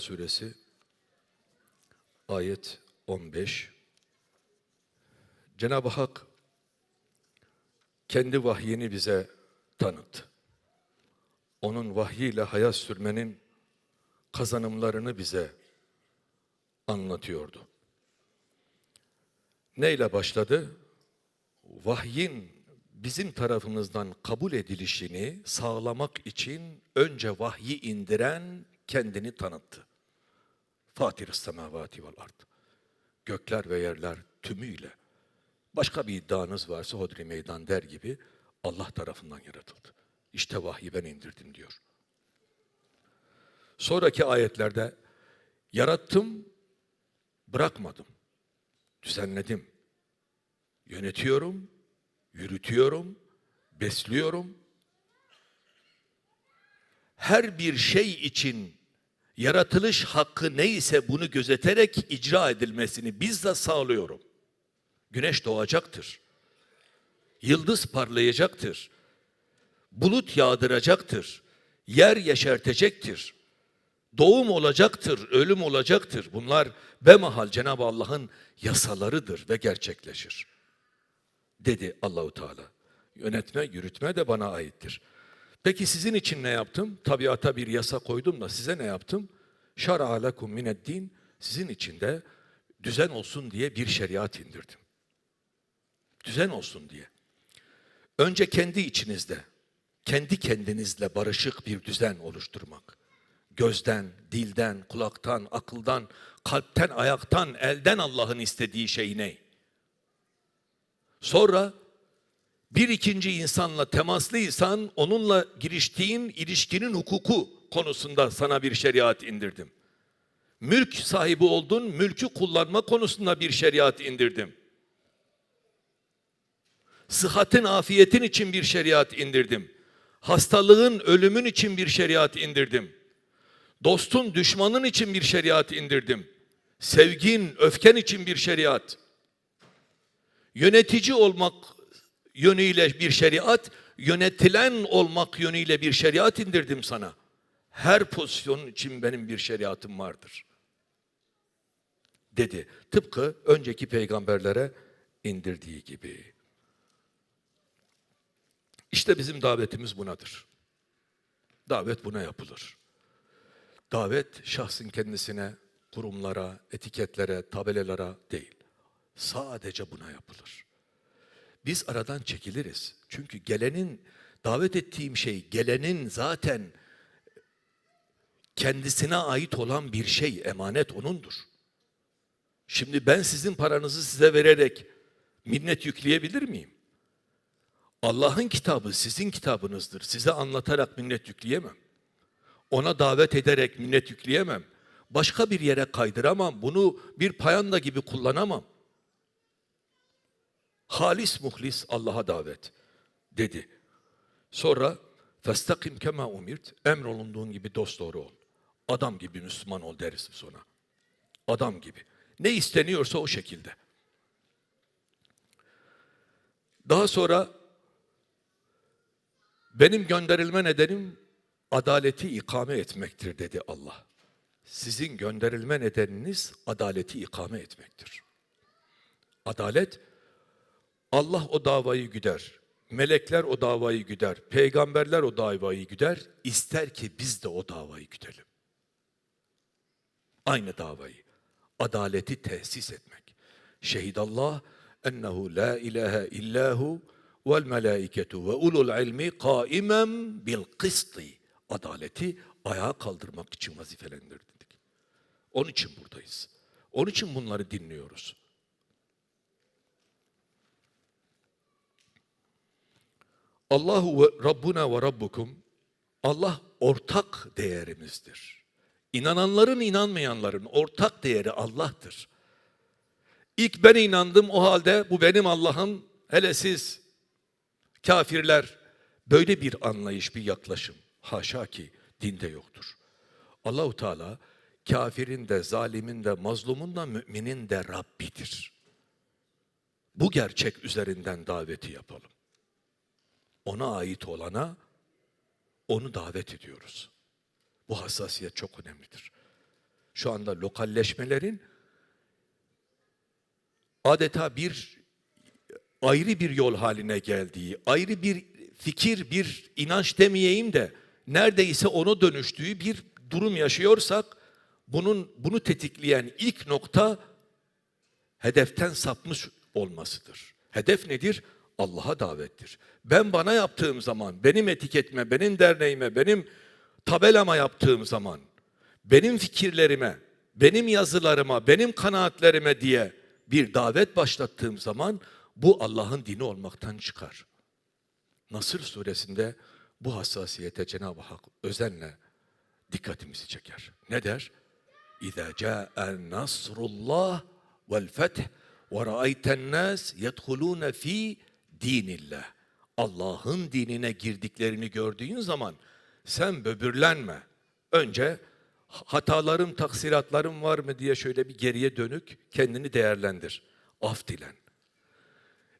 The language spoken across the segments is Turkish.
Suresi ayet 15. Cenab-ı Hak kendi vahyini bize tanıttı. Onun vahyiyle hayat sürmenin kazanımlarını bize anlatıyordu. Neyle başladı? Vahyin bizim tarafımızdan kabul edilişini sağlamak için önce vahyi indiren kendini tanıttı. Fatih-i semavati vel ard. Gökler ve yerler tümüyle. Başka bir iddianız varsa hodri meydan der gibi Allah tarafından yaratıldı. İşte vahyi ben indirdim diyor. Sonraki ayetlerde yarattım, bırakmadım, düzenledim, yönetiyorum, yürütüyorum, besliyorum. Her bir şey için yaratılış hakkı neyse bunu gözeterek icra edilmesini bizzat sağlıyorum. Güneş doğacaktır. Yıldız parlayacaktır. Bulut yağdıracaktır. Yer yeşertecektir. Doğum olacaktır, ölüm olacaktır. Bunlar bemahal Cenab-ı Allah'ın yasalarıdır ve gerçekleşir. Dedi Allahu Teala. Yönetme, yürütme de bana aittir. Peki sizin için ne yaptım? Tabiata bir yasa koydum da size ne yaptım? Şar'a lekum mineddin. Sizin için de düzen olsun diye bir şeriat indirdim. Düzen olsun diye. Önce kendi içinizde, kendi kendinizle barışık bir düzen oluşturmak. Gözden, dilden, kulaktan, akıldan, kalpten, ayaktan, elden Allah'ın istediği şey ne? Sonra bir ikinci insanla temaslıysan onunla giriştiğin ilişkinin hukuku konusunda sana bir şeriat indirdim. Mülk sahibi oldun, mülkü kullanma konusunda bir şeriat indirdim. Sıhhatin, afiyetin için bir şeriat indirdim. Hastalığın, ölümün için bir şeriat indirdim. Dostun, düşmanın için bir şeriat indirdim. Sevgin, öfken için bir şeriat. Yönetici olmak yönüyle bir şeriat, yönetilen olmak yönüyle bir şeriat indirdim sana. Her pozisyonun için benim bir şeriatım vardır. Dedi. Tıpkı önceki peygamberlere indirdiği gibi. İşte bizim davetimiz bunadır. Davet buna yapılır. Davet şahsın kendisine, kurumlara, etiketlere, tabelalara değil. Sadece buna yapılır. Biz aradan çekiliriz. Çünkü gelenin, davet ettiğim şey gelenin zaten kendisine ait olan bir şey, emanet onundur. Şimdi ben sizin paranızı size vererek minnet yükleyebilir miyim? Allah'ın kitabı sizin kitabınızdır. Size anlatarak minnet yükleyemem. Ona davet ederek minnet yükleyemem. Başka bir yere kaydıramam. Bunu bir payanda gibi kullanamam. Halis muhlis Allah'a davet dedi. Sonra festakim kema umirt emrolunduğun gibi dost doğru ol. Adam gibi Müslüman ol deriz ona. Adam gibi. Ne isteniyorsa o şekilde. Daha sonra benim gönderilme nedenim adaleti ikame etmektir dedi Allah. Sizin gönderilme nedeniniz adaleti ikame etmektir. Adalet Allah o davayı güder. Melekler o davayı güder. Peygamberler o davayı güder. İster ki biz de o davayı güdelim. Aynı davayı. Adaleti tesis etmek. Şehidallah ennehu la ilahe illahu vel melaiketu ve ulul ilmi kaimen bil kısti. Adaleti ayağa kaldırmak için vazifelendirdik. Onun için buradayız. Onun için bunları dinliyoruz. Allahu ve Rabbuna ve Rabbukum Allah ortak değerimizdir. İnananların inanmayanların ortak değeri Allah'tır. İlk ben inandım o halde bu benim Allah'ım hele siz kafirler böyle bir anlayış bir yaklaşım haşa ki dinde yoktur. Allahu Teala kafirin de zalimin de mazlumun da müminin de Rabbidir. Bu gerçek üzerinden daveti yapalım ona ait olana onu davet ediyoruz. Bu hassasiyet çok önemlidir. Şu anda lokalleşmelerin adeta bir ayrı bir yol haline geldiği, ayrı bir fikir, bir inanç demeyeyim de neredeyse ona dönüştüğü bir durum yaşıyorsak bunun bunu tetikleyen ilk nokta hedeften sapmış olmasıdır. Hedef nedir? Allah'a davettir. Ben bana yaptığım zaman, benim etiketime, benim derneğime, benim tabelama yaptığım zaman, benim fikirlerime, benim yazılarıma, benim kanaatlerime diye bir davet başlattığım zaman bu Allah'ın dini olmaktan çıkar. Nasır suresinde bu hassasiyete Cenab-ı Hak özenle dikkatimizi çeker. Ne der? İza ca'en nasrullah vel feth ve ra'ayten nas yedhulun fi dinillah. Allah'ın dinine girdiklerini gördüğün zaman sen böbürlenme. Önce hatalarım, taksiratlarım var mı diye şöyle bir geriye dönük kendini değerlendir. Af dilen.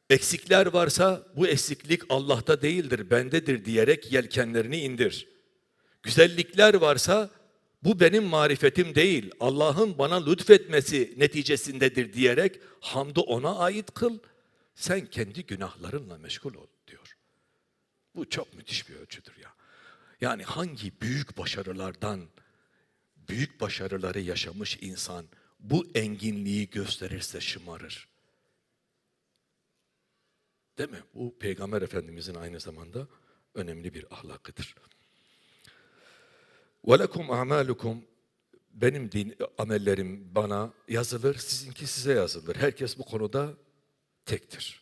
Eksikler varsa bu eksiklik Allah'ta değildir, bendedir diyerek yelkenlerini indir. Güzellikler varsa bu benim marifetim değil, Allah'ın bana lütfetmesi neticesindedir diyerek hamdı ona ait kıl. Sen kendi günahlarınla meşgul ol diyor. Bu çok müthiş bir ölçüdür ya. Yani hangi büyük başarılardan büyük başarıları yaşamış insan bu enginliği gösterirse şımarır. Değil mi? Bu Peygamber Efendimizin aynı zamanda önemli bir ahlakıdır. وَلَكُمْ أَعْمَالُكُمْ Benim din, amellerim bana yazılır, sizinki size yazılır. Herkes bu konuda tektir.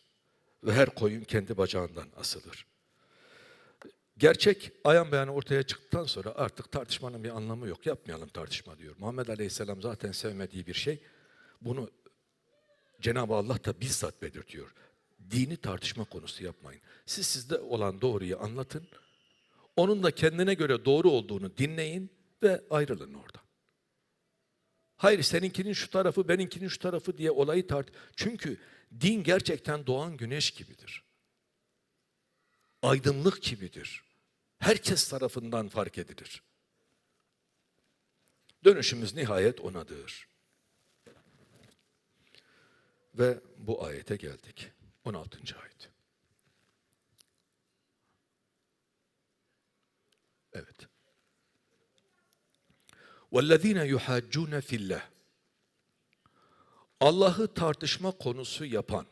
Ve her koyun kendi bacağından asılır. Gerçek ayan beyanı ortaya çıktıktan sonra artık tartışmanın bir anlamı yok. Yapmayalım tartışma diyor. Muhammed Aleyhisselam zaten sevmediği bir şey. Bunu Cenab-ı Allah da bizzat belirtiyor. Dini tartışma konusu yapmayın. Siz sizde olan doğruyu anlatın. Onun da kendine göre doğru olduğunu dinleyin ve ayrılın oradan. Hayır seninkinin şu tarafı, benimkinin şu tarafı diye olayı tart. Çünkü din gerçekten doğan güneş gibidir. Aydınlık gibidir. Herkes tarafından fark edilir. Dönüşümüz nihayet onadır. Ve bu ayete geldik. 16. ayet. Evet. وَالَّذ۪ينَ يُحَاجُّونَ فِي اللّٰهِ Allah'ı tartışma konusu yapan,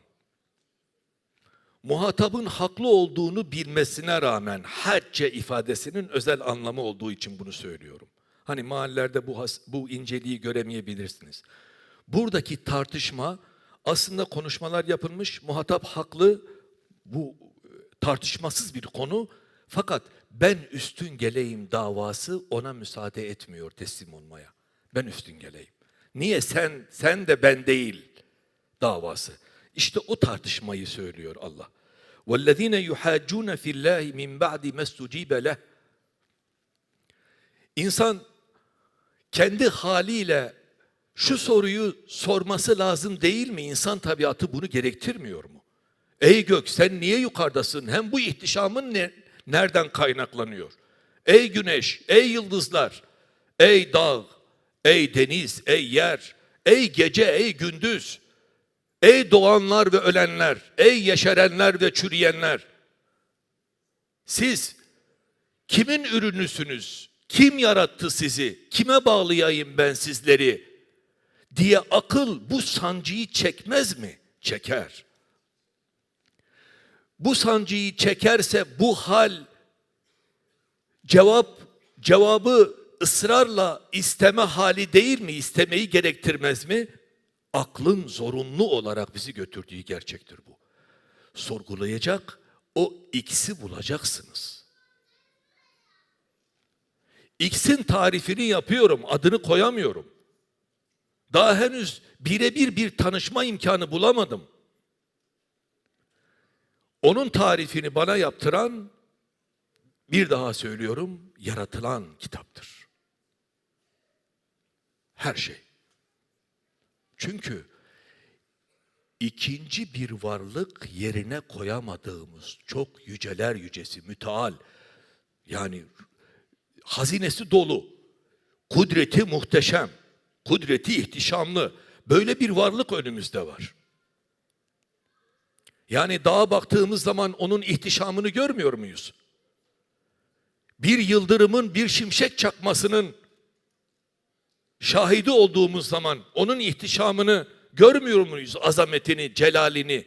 muhatabın haklı olduğunu bilmesine rağmen hacce ifadesinin özel anlamı olduğu için bunu söylüyorum. Hani mahallelerde bu, bu inceliği göremeyebilirsiniz. Buradaki tartışma aslında konuşmalar yapılmış, muhatap haklı, bu e, tartışmasız bir konu. Fakat ben üstün geleyim davası ona müsaade etmiyor teslim olmaya. Ben üstün geleyim. Niye sen sen de ben değil davası. İşte o tartışmayı söylüyor Allah. وَالَّذ۪ينَ يُحَاجُّونَ فِي اللّٰهِ مِنْ بَعْدِ مَسْتُجِيبَ لَهِ İnsan kendi haliyle şu soruyu sorması lazım değil mi? İnsan tabiatı bunu gerektirmiyor mu? Ey gök sen niye yukarıdasın? Hem bu ihtişamın ne, nereden kaynaklanıyor? Ey güneş, ey yıldızlar, ey dağ, ey deniz, ey yer, ey gece, ey gündüz, ey doğanlar ve ölenler, ey yeşerenler ve çürüyenler. Siz kimin ürünüsünüz? Kim yarattı sizi? Kime bağlayayım ben sizleri? diye akıl bu sancıyı çekmez mi? Çeker. Bu sancıyı çekerse bu hal cevap cevabı ısrarla isteme hali değil mi? İstemeyi gerektirmez mi? Aklın zorunlu olarak bizi götürdüğü gerçektir bu. Sorgulayacak o X'i bulacaksınız. X'in tarifini yapıyorum, adını koyamıyorum. Daha henüz birebir bir tanışma imkanı bulamadım. Onun tarifini bana yaptıran bir daha söylüyorum yaratılan kitaptır. Her şey. Çünkü ikinci bir varlık yerine koyamadığımız çok yüceler yücesi müteal yani hazinesi dolu Kudreti muhteşem, kudreti ihtişamlı. Böyle bir varlık önümüzde var. Yani dağa baktığımız zaman onun ihtişamını görmüyor muyuz? Bir yıldırımın, bir şimşek çakmasının şahidi olduğumuz zaman onun ihtişamını görmüyor muyuz? Azametini, celalini.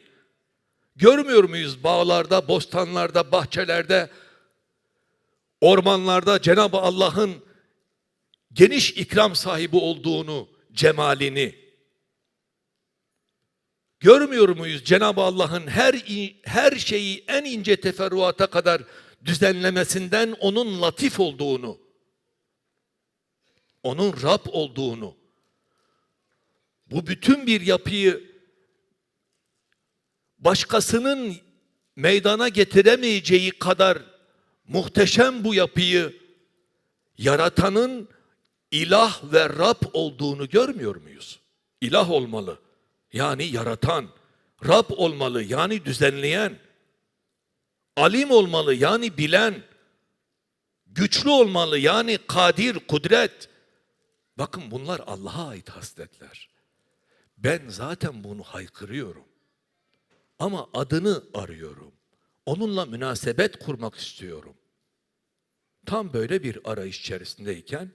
Görmüyor muyuz bağlarda, bostanlarda, bahçelerde, ormanlarda Cenab-ı Allah'ın geniş ikram sahibi olduğunu, cemalini. Görmüyor muyuz Cenab-ı Allah'ın her her şeyi en ince teferruata kadar düzenlemesinden onun latif olduğunu, onun Rab olduğunu, bu bütün bir yapıyı başkasının meydana getiremeyeceği kadar muhteşem bu yapıyı yaratanın ilah ve Rab olduğunu görmüyor muyuz? İlah olmalı. Yani yaratan. Rab olmalı. Yani düzenleyen. Alim olmalı. Yani bilen. Güçlü olmalı. Yani kadir, kudret. Bakın bunlar Allah'a ait hasletler. Ben zaten bunu haykırıyorum. Ama adını arıyorum. Onunla münasebet kurmak istiyorum. Tam böyle bir arayış içerisindeyken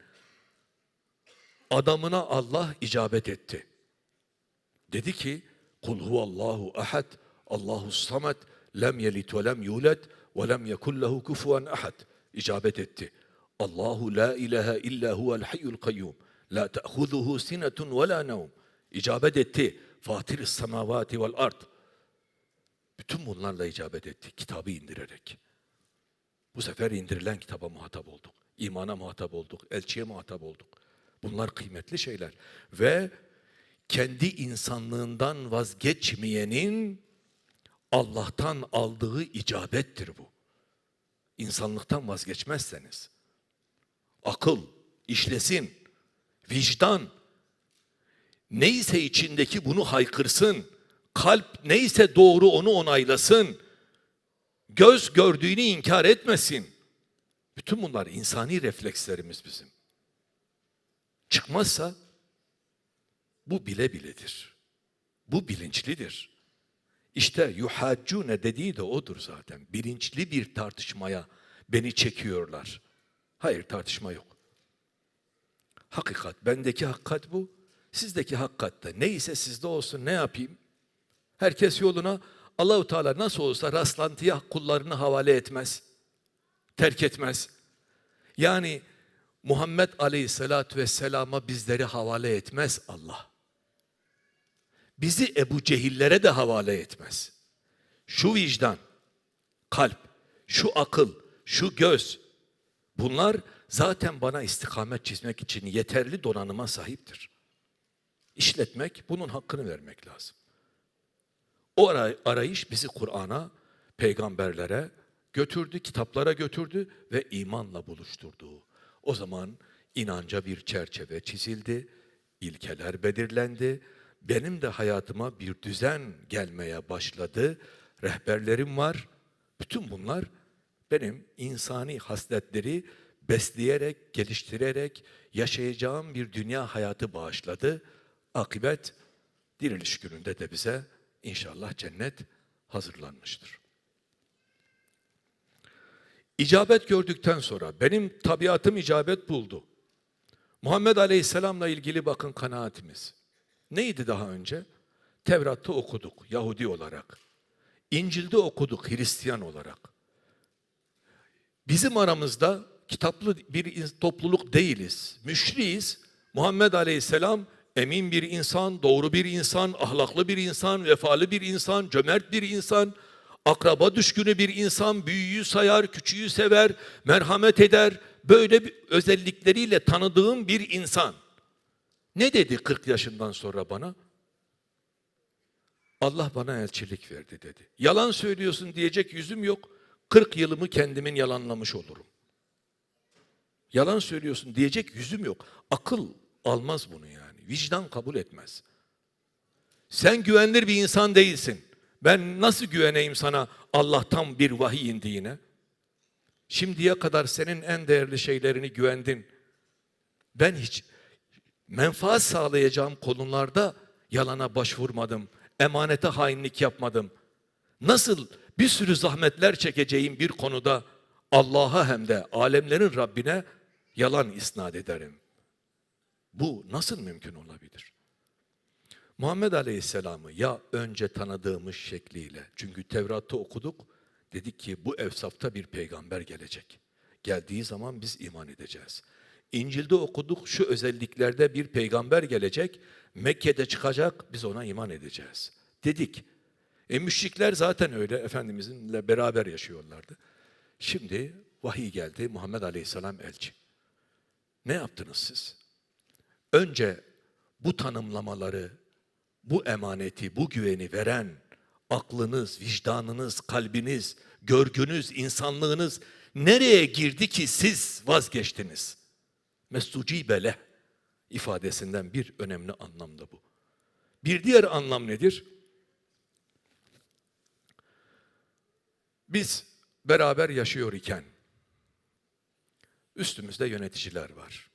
adamına Allah icabet etti. Dedi ki kul huvallahu ahad Allahu samet lem yelit ve lem yulet ve lem yekun lehu kufuven ahad icabet etti. Allahu la ilahe illa huvel hayyul kayyum la ta'khuzuhu sinetun ve la nevm icabet etti. Fatir semavati vel ard bütün bunlarla icabet etti kitabı indirerek. Bu sefer indirilen kitaba muhatap olduk. İmana muhatap olduk. Elçiye muhatap olduk. Bunlar kıymetli şeyler. Ve kendi insanlığından vazgeçmeyenin Allah'tan aldığı icabettir bu. İnsanlıktan vazgeçmezseniz. Akıl, işlesin, vicdan, neyse içindeki bunu haykırsın, kalp neyse doğru onu onaylasın, göz gördüğünü inkar etmesin. Bütün bunlar insani reflekslerimiz bizim. Çıkmazsa bu bile biledir. Bu bilinçlidir. İşte yuhaccune dediği de odur zaten. Bilinçli bir tartışmaya beni çekiyorlar. Hayır tartışma yok. Hakikat, bendeki hakikat bu. Sizdeki hakikat da neyse sizde olsun ne yapayım? Herkes yoluna Allahu Teala nasıl olsa rastlantıya kullarını havale etmez. Terk etmez. Yani Muhammed Aleyhisselatü Vesselam'a bizleri havale etmez Allah. Bizi Ebu Cehillere de havale etmez. Şu vicdan, kalp, şu akıl, şu göz bunlar zaten bana istikamet çizmek için yeterli donanıma sahiptir. İşletmek, bunun hakkını vermek lazım. O arayış bizi Kur'an'a, peygamberlere götürdü, kitaplara götürdü ve imanla buluşturdu. O zaman inanca bir çerçeve çizildi, ilkeler belirlendi. Benim de hayatıma bir düzen gelmeye başladı. Rehberlerim var. Bütün bunlar benim insani hasletleri besleyerek, geliştirerek yaşayacağım bir dünya hayatı bağışladı. Akibet diriliş gününde de bize İnşallah cennet hazırlanmıştır. İcabet gördükten sonra benim tabiatım icabet buldu. Muhammed Aleyhisselam'la ilgili bakın kanaatimiz. Neydi daha önce? Tevrat'ta okuduk Yahudi olarak. İncil'de okuduk Hristiyan olarak. Bizim aramızda kitaplı bir topluluk değiliz. Müşriyiz. Muhammed Aleyhisselam emin bir insan, doğru bir insan, ahlaklı bir insan, vefalı bir insan, cömert bir insan, akraba düşkünü bir insan, büyüğü sayar, küçüğü sever, merhamet eder. Böyle bir özellikleriyle tanıdığım bir insan. Ne dedi 40 yaşından sonra bana? Allah bana elçilik verdi dedi. Yalan söylüyorsun diyecek yüzüm yok. 40 yılımı kendimin yalanlamış olurum. Yalan söylüyorsun diyecek yüzüm yok. Akıl almaz bunu yani. Vicdan kabul etmez. Sen güvenilir bir insan değilsin. Ben nasıl güveneyim sana Allah'tan bir vahiy indiğine? Şimdiye kadar senin en değerli şeylerini güvendin. Ben hiç menfaat sağlayacağım konularda yalana başvurmadım. Emanete hainlik yapmadım. Nasıl bir sürü zahmetler çekeceğim bir konuda Allah'a hem de alemlerin Rabbine yalan isnat ederim. Bu nasıl mümkün olabilir? Muhammed Aleyhisselam'ı ya önce tanıdığımız şekliyle, çünkü Tevrat'ta okuduk, dedik ki bu evsafta bir peygamber gelecek. Geldiği zaman biz iman edeceğiz. İncil'de okuduk şu özelliklerde bir peygamber gelecek, Mekke'de çıkacak, biz ona iman edeceğiz. Dedik. E müşrikler zaten öyle Efendimizle beraber yaşıyorlardı. Şimdi vahiy geldi, Muhammed Aleyhisselam elçi. Ne yaptınız siz? Önce bu tanımlamaları, bu emaneti, bu güveni veren aklınız, vicdanınız, kalbiniz, görgünüz, insanlığınız nereye girdi ki siz vazgeçtiniz? Mestucibele ifadesinden bir önemli anlamda bu. Bir diğer anlam nedir? Biz beraber yaşıyor iken üstümüzde yöneticiler var.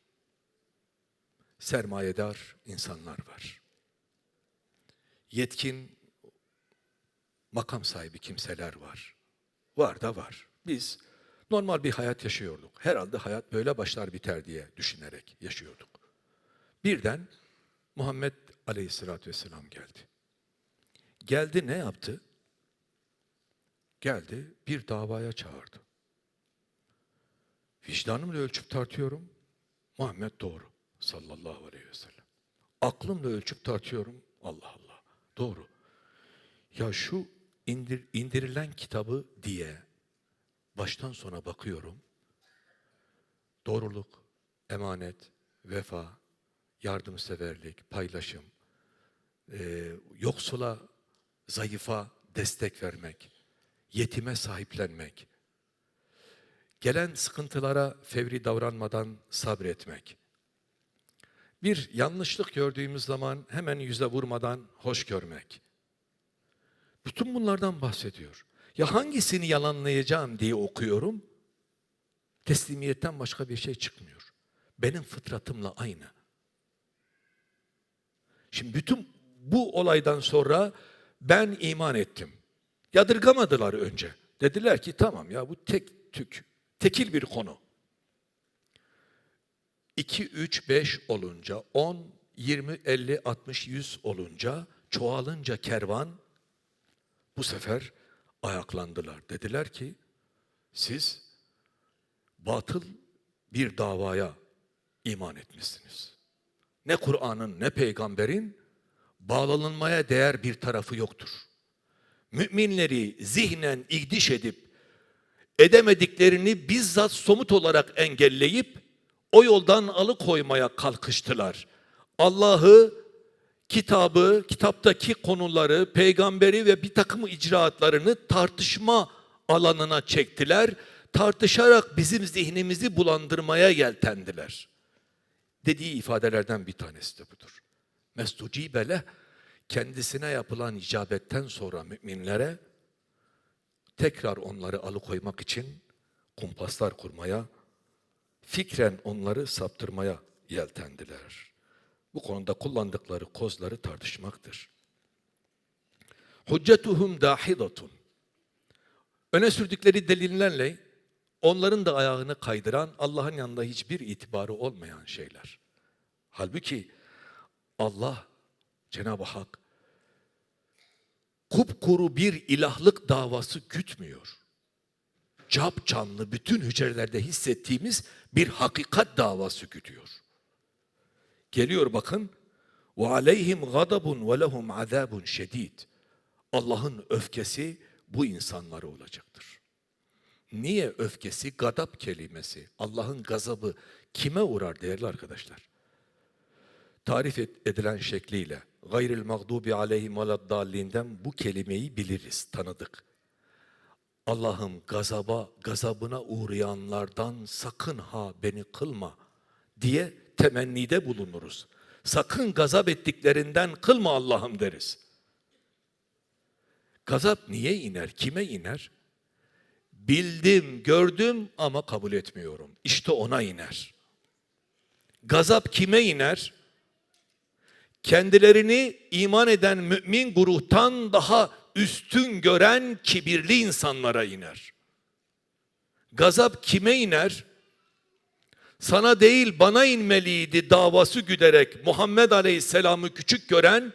Sermayedar insanlar var. Yetkin makam sahibi kimseler var. Var da var. Biz normal bir hayat yaşıyorduk. Herhalde hayat böyle başlar biter diye düşünerek yaşıyorduk. Birden Muhammed Aleyhisselatü Vesselam geldi. Geldi ne yaptı? Geldi bir davaya çağırdı. Vicdanımla ölçüp tartıyorum. Muhammed doğru sallallahu aleyhi ve sellem. Aklımla ölçüp tartıyorum. Allah Allah. Doğru. Ya şu indir, indirilen kitabı diye baştan sona bakıyorum. Doğruluk, emanet, vefa, yardımseverlik, paylaşım, e, yoksula, zayıfa destek vermek, yetime sahiplenmek, gelen sıkıntılara fevri davranmadan sabretmek. Bir yanlışlık gördüğümüz zaman hemen yüze vurmadan hoş görmek. Bütün bunlardan bahsediyor. Ya hangisini yalanlayacağım diye okuyorum. Teslimiyetten başka bir şey çıkmıyor. Benim fıtratımla aynı. Şimdi bütün bu olaydan sonra ben iman ettim. Yadırgamadılar önce. Dediler ki tamam ya bu tek tük, tekil bir konu. 2, 3, 5 olunca, 10, 20, 50, 60, 100 olunca, çoğalınca kervan bu sefer ayaklandılar. Dediler ki siz batıl bir davaya iman etmişsiniz. Ne Kur'an'ın ne peygamberin bağlanılmaya değer bir tarafı yoktur. Müminleri zihnen ikdiş edip edemediklerini bizzat somut olarak engelleyip o yoldan alıkoymaya kalkıştılar. Allah'ı, kitabı, kitaptaki konuları, peygamberi ve bir takım icraatlarını tartışma alanına çektiler. Tartışarak bizim zihnimizi bulandırmaya yeltendiler. Dediği ifadelerden bir tanesi de budur. Mestucibele kendisine yapılan icabetten sonra müminlere tekrar onları alıkoymak için kumpaslar kurmaya, fikren onları saptırmaya yeltendiler. Bu konuda kullandıkları kozları tartışmaktır. Hüccetuhum dahidatun. Öne sürdükleri delillerle onların da ayağını kaydıran Allah'ın yanında hiçbir itibarı olmayan şeyler. Halbuki Allah Cenab-ı Hak kupkuru bir ilahlık davası gütmüyor. Cap canlı bütün hücrelerde hissettiğimiz bir hakikat davası gütüyor. Geliyor bakın. Ve aleyhim gadabun ve lehum azabun şedid. Allah'ın öfkesi bu insanlara olacaktır. Niye öfkesi? Gadap kelimesi. Allah'ın gazabı kime uğrar değerli arkadaşlar? Tarif edilen şekliyle gayril mağdubi aleyhim veleddallinden bu kelimeyi biliriz, tanıdık. Allah'ım gazaba, gazabına uğrayanlardan sakın ha beni kılma diye temennide bulunuruz. Sakın gazap ettiklerinden kılma Allah'ım deriz. Gazap niye iner? Kime iner? Bildim, gördüm ama kabul etmiyorum. İşte ona iner. Gazap kime iner? Kendilerini iman eden mümin gruptan daha üstün gören kibirli insanlara iner. Gazap kime iner? Sana değil bana inmeliydi davası güderek Muhammed Aleyhisselam'ı küçük gören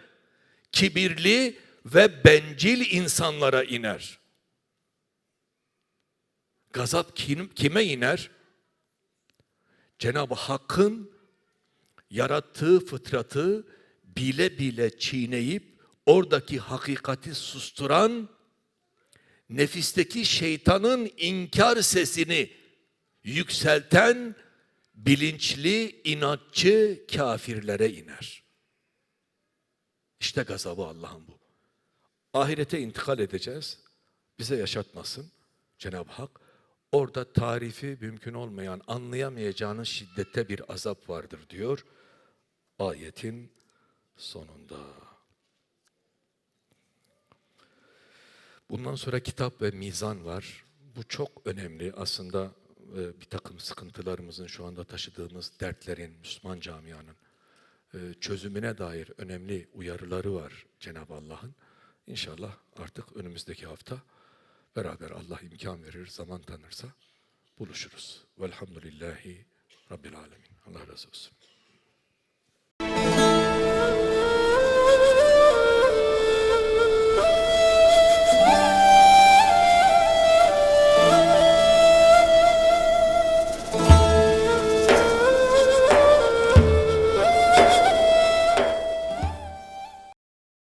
kibirli ve bencil insanlara iner. Gazap kim- kime iner? Cenab-ı Hakk'ın yarattığı fıtratı bile bile çiğneyip oradaki hakikati susturan nefisteki şeytanın inkar sesini yükselten bilinçli, inatçı kafirlere iner. İşte gazabı Allah'ın bu. Ahirete intikal edeceğiz. Bize yaşatmasın Cenab-ı Hak. Orada tarifi mümkün olmayan, anlayamayacağınız şiddette bir azap vardır diyor ayetin sonunda. Bundan sonra kitap ve mizan var. Bu çok önemli. Aslında e, bir takım sıkıntılarımızın şu anda taşıdığımız dertlerin, Müslüman camianın e, çözümüne dair önemli uyarıları var Cenab-ı Allah'ın. İnşallah artık önümüzdeki hafta beraber Allah imkan verir, zaman tanırsa buluşuruz. Velhamdülillahi Rabbil Alemin. Allah razı olsun.